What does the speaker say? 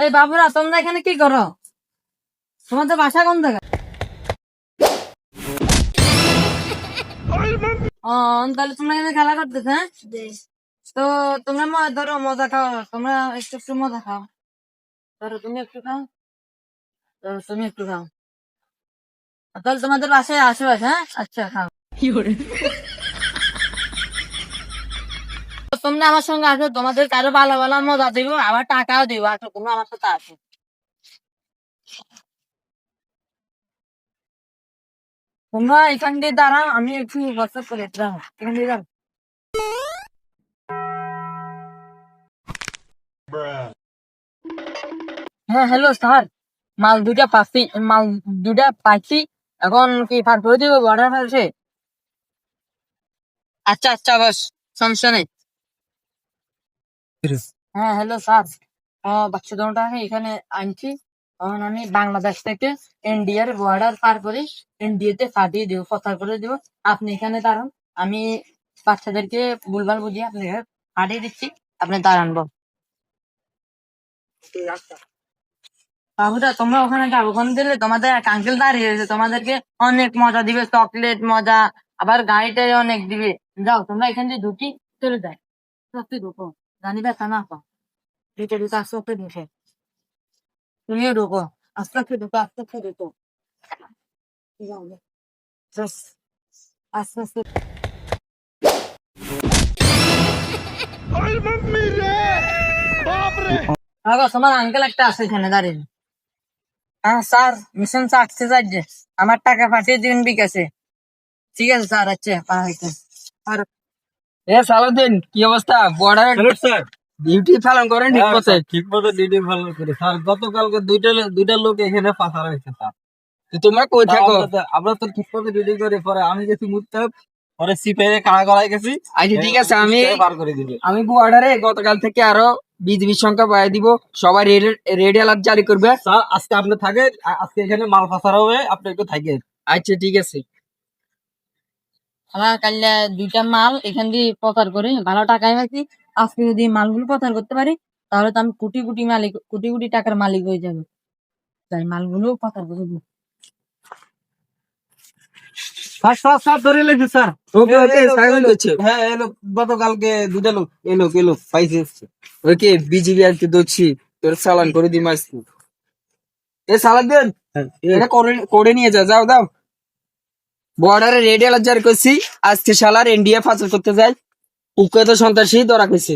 এই বাবুরা তোমরা এখানে কি করো? তোমাদের বাসা কোন জায়গায়? তাহলে তোমরা এখানে খেলা করতেছে হ্যাঁ? তো তোমরা ধরো মজা খাও তোমরা একটু একটু মজা খাও। ধরো তুমি একটু খাও তো তুমি একটু খাও। তাহলে তোমাদের বাসায় আশেপাশে হ্যাঁ? আচ্ছা খাও তো তোমরা আমার সঙ্গে আসো, তোমাদের কারও ভালো ভালো মজা দিব, আবার টাকাও দিব, আসো, তোমরা আমার সাথে আসো। তোমরা এখান দিয়ে দাঁড়াও, আমি একটু হোয়াটসঅ্যাপ করে দাঁড়াও এখান দিয়ে দাঁড়াও হ্যাঁ হ্যালো স্যার মাল দুটা পাচ্ছি, মাল দুটা পাইছি এখন কি ফার করে দিব অর্ডার ফেলছে আচ্ছা আচ্ছা বস, সমস্যা নেই। হ্যাঁ হ্যালো স্যার বাচ্চা দোনটা এখানে আনছি। তখন আমি বাংলাদেশ থেকে ইন্ডিয়ার বর্ডার পার করে ইন্ডিয়াতে ফাটিয়ে দিব প্রচার করে দিব। আপনি এখানে দাঁড়ান। আমি বাচ্চাদেরকে ভুলভাল বুঝিয়ে আপনি ফাটিয়ে দিচ্ছি। আপনি দাঁড়ান বল বাবুরা তোমরা ওখানে যাও। ওখানে দিলে তোমাদের এক আঙ্কেল দাঁড়িয়ে রয়েছে। তোমাদেরকে অনেক মজা দিবে। চকলেট মজা আবার গাড়িটাই অনেক দিবে। যাও তোমরা এখান দিয়ে ঢুকি চলে যায় সত্যি ঢুকো। জানি ব্যথা না পাও ঢুকে ঢুকে আস্তে আস্তে ঢুকে তুমিও ঢুকো আস্তে আস্তে ঢুকো আস্তে আস্তে ঢুকো যাও, যাও। Just আস্তে আস্তে আগো তোমার আঙ্কেল একটা আছে এখানে দাঁড়িয়ে হ্যাঁ স্যার মিশন সাকসেস আছে আমার টাকা পাঠিয়ে দিবেন বিকাশে ঠিক আছে স্যার আচ্ছা পাঠাইতে আর এ সালাদিন কি অবস্থা? বর্ডারে স্যার ডিউটি পালন করেন ঠিক মতো ঠিক মতো ডিউটি ভালো করে। স্যার গতকালকে দুইটা দুইটা লোক এখানে ফাঁসা রয়েছে স্যার তোমরা কই থাকো? আমরা তো- ঠিক মতো ডিউটি করে পরে আমি গেছি মুততে পরে সিপাইরে কাড়া করাই গেছি। আচ্ছা ঠিক আছে আমি পার করে দিবে। আমি বর্ডারে গতকাল থেকে আরও বিজিবির সংখ্যা বাড়াই দিব। সবাই রেড রেড অ্যালার্ট জারি করবে। স্যার আজকে আপনি থাকে আজকে এখানে মাল ফাঁসা হবে আপনি একটু থাকে আচ্ছা ঠিক আছে। আমার কাল্লা দুইটা মাল এখান দিয়ে প্রচার করে। ভালো টাকায় পাইছি আজকে যদি মালগুলো প্রচার করতে পারি তাহলে তো আমি কোটি কোটি মালিক কোটি কোটি টাকার মালিক হয়ে যাবে। তাই মালগুলো প্রচার করে দিবো। হ্যাঁ এলো গতকালকে দুটা লোক এলো এলো পাইছে এসছে। ওকে বিজিবি আর কি দোচ্ছি তোর চালান করে দিম আজকে। এ সালাদিন এটা করে করে নিয়ে যা যাও দাও বর্ডারে রেড অ্যালার্ট জারি করছি আজকে সালার ইন্ডিয়া ফাঁসল করতে যায়। উকে তো সন্ত্রাসী ধরা কইছে